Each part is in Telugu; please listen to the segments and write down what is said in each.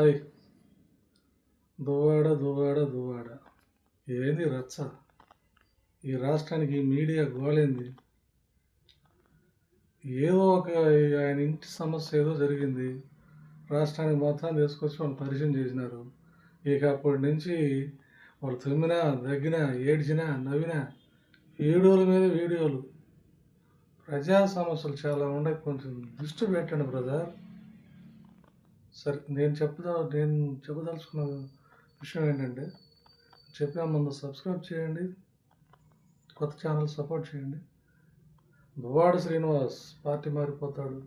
అయ్ దువ్వాడ దువ్వాడ దువ్వాడ. ఏంది రచ్చ? ఈ రాష్ట్రానికి మీడియా గోలేంది? ఏదో ఒక ఆయన ఇంటి సమస్య ఏదో జరిగింది. రాష్ట్రానికి మొత్తం తీసుకొచ్చి వాళ్ళు పరిచయం చేసినారు. ఇక అప్పటి నుంచి వాళ్ళు తుమ్మినా దగ్గినా ఏడ్చినా నవ్వినా వీడియోల మీద వీడియోలు. ప్రజా సమస్యలు చాలా ఉన్నాయి. కొంచెం దృష్టి పెట్టండి బ్రదర్. సరే నేను చెప్పుదా నేను చెప్పదలుచుకున్న విషయం ఏంటంటే చెప్పా ముందు సబ్స్క్రైబ్ చేయండి కొత్త ఛానల్ సపోర్ట్ చేయండి. దువ్వాడ శ్రీనివాస్ పార్టీ మారిపోతాడు.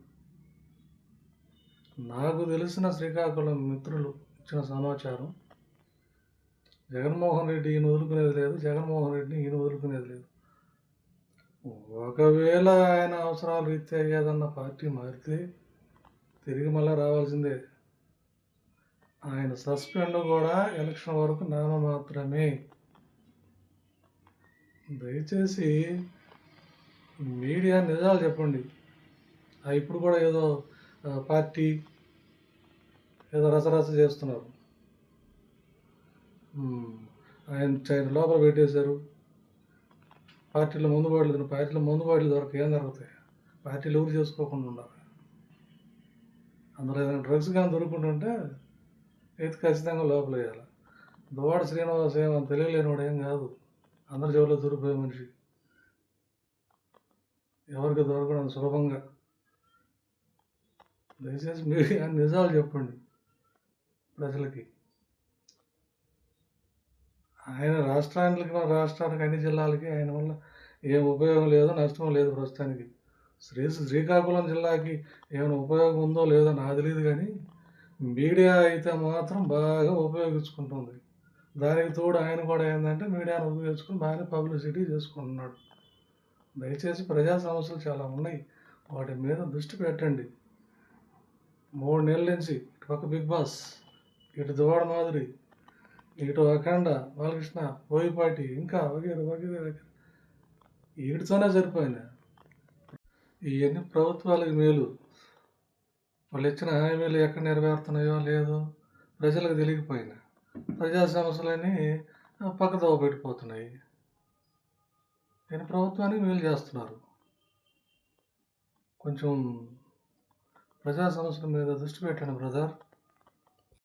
నాకు తెలిసిన శ్రీకాకుళం మిత్రులు ఇచ్చిన సమాచారం జగన్మోహన్ రెడ్డి ఈయన వదులుకునేది లేదు జగన్మోహన్ రెడ్డిని ఈయన వదులుకునేది లేదు. ఒకవేళ ఆయన అవసరాలు రీత్యా ఏదన్నా పార్టీ మారితే తిరిగి మళ్ళీ రావాల్సిందే. ఆయన సస్పెండ్ కూడా ఎలక్షన్ వరకు నామ మాత్రమే. దయచేసి మీడియా నిజాలు చెప్పండి. ఇప్పుడు కూడా ఏదో పార్టీ ఏదో రసరస చేస్తున్నారు. ఆయన చైన్ లోపల పెట్టేశారు. పార్టీలో ముందు బాటలు పార్టీలో ముందు బాటలు దొరక ఏం జరుగుతాయి? పార్టీలు ఎవరు చేసుకోకుండా ఉండాలి? అందులో ఏదైనా డ్రగ్స్ కానీ దొరుకుంటుంటే అయితే ఖచ్చితంగా లోపల వేయాలి. దువాడ శ్రీనివాస ఏమో తెలియలేనివాడు ఏం కాదు. అందరి జోలో దొరికిపోయే మనిషి. ఎవరికి దొరకడం సులభంగా. దయచేసి మీరు నిజాలు చెప్పండి ప్రజలకి. ఆయన రాష్ట్రానికి మన రాష్ట్రానికి అన్ని జిల్లాలకి ఆయన వల్ల ఏం ఉపయోగం లేదు నష్టం లేదు ప్రస్తుతానికి. శ్రీ శ్రీకాకుళం జిల్లాకి ఏమైనా ఉపయోగం ఉందో లేదో నాకు తెలియదు కానీ మీడియా అయితే మాత్రం బాగా ఉపయోగించుకుంటుంది. దానికి తోడు ఆయన కూడా ఏంటంటే మీడియాను ఉపయోగించుకుని బాగానే పబ్లిసిటీ చేసుకుంటున్నాడు. దయచేసి ప్రజా సమస్యలు చాలా ఉన్నాయి. వాటి మీద దృష్టి పెట్టండి. మూడు నెలల నుంచి ఇటు పక్క బిగ్ బాస్ ఇటు దువాడ మాదిరి ఇటు అఖండ బాలకృష్ణ పోయిపాటి ఇంకా వగేర వగేర వగేర. వీటితోనే సరిపోయినా ఇవన్నీ ప్రభుత్వాలకు మేలు. వాళ్ళు ఇచ్చిన హామీలు ఎక్కడ నెరవేరుతున్నాయో లేదో ప్రజలకు తెలియకపోయినా ప్రజా సమస్యలన్నీ పక్కదో పెట్టిపోతున్నాయి నేను ప్రభుత్వానికి మేలు చేస్తున్నారు. కొంచెం ప్రజా సమస్యల మీద దృష్టి పెట్టండి బ్రదర్.